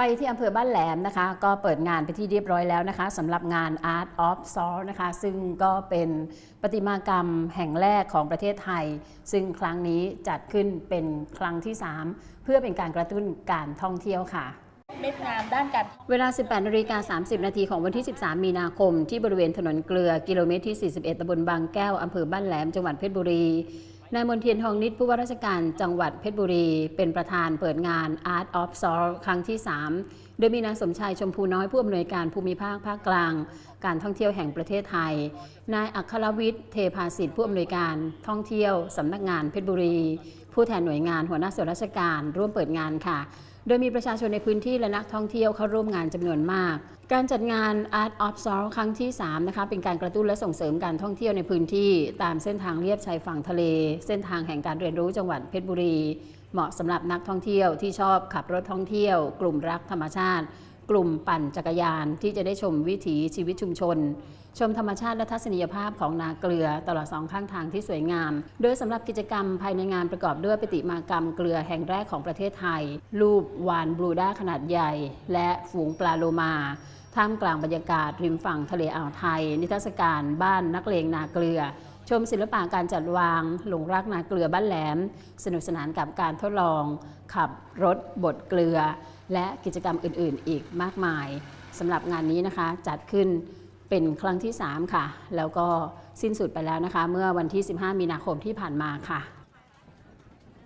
ไปที่อำเภอบ้านแหลมนะคะ ก็เปิดงานไปที่เรียบร้อยแล้วนะคะสำหรับงาน Art of s o l นะคะ ซึ่งก็เป็นประติมากรรมแห่งแรกของประเทศไทย ซึ่งครั้งนี้จัดขึ้นเป็นครั้งที่ 3 เพื่อเป็นการกระตุ้นการท่องเที่ยวค่ะเม็ดงามด้านการท่องเวลา 18นาฬิกา30 นาทีของวันที่ 13 มีนาคม ที่บริเวณถนนเกลือกิโลเมตรที่ 41ตำบลบางแก้วอำเภอบ้านแหลม จังหวัดเพชรบุรี นายมนเทียนทองนิดผู้ว่าราชการจังหวัดเพชรบุรี เป็นประธานเปิดงาน Art of s o l ครั้งที่ 3 โดยมีนายสมชายชมพูน้อยผู้อำนวยการภูมิภาคภาคกลาง การท่องเที่ยวแห่งประเทศไทย นายอัครวิทย์เทพาสิทธิ์ผู้อำนวยการท่องเที่ยวสำนักงานเพชรบุรี ผู้แทนหน่วยงานหัวหน้าส่วนราชการร่วมเปิดงานค่ะ โดยมีประชาชนในพื้นที่และนักท่องเที่ยวเข้าร่วมงานจำนวนมาก การจัดงาน Art of s o l ครั้งที่ 3 นะคะ เป็นการกระตุ้นและส่งเสริมการท่องเที่ยวในพื้นที่ ตามเส้นทางเลียบชายฝั่งทะเล เส้นทางแห่งการเรียนรู้จังหวัดเพชรบุรี เหมาะสำหรับนักท่องเที่ยวที่ชอบขับรถท่องเที่ยว กลุ่มรักธรรมชาติ กลุ่มปั่นจักรยานที่จะได้ชมวิถีชีวิตชุมชน ชมธรรมชาติและทัศนียภาพของนาเกลือตลอดสองข้างทางที่สวยงาม โดยสำหรับกิจกรรมภายในงานประกอบด้วยปฏิมากรรมเกลือแห่งแรกของประเทศไทย รูปวานบลูด้าขนาดใหญ่ และฝูงปลาโลมาท่ามกลางบรรยากาศริมฝั่งทะเลอ่าวไทย นิทรรศการบ้านนักเลงนาเกลือ ชมศิลปะการจัดวางหลงรักนาเกลือบ้านแหลม สนุกสนานกับการทดลอง ขับรถบดเกลือ และกิจกรรมอื่นๆ อีกมากมายสำหรับงานนี้นะคะจัดขึ้นเป็นครั้งที่ 3 ค่ะ แล้วก็สิ้นสุดไปแล้วนะคะ เมื่อวันที่ 15 มีนาคมที่ผ่านมาค่ะ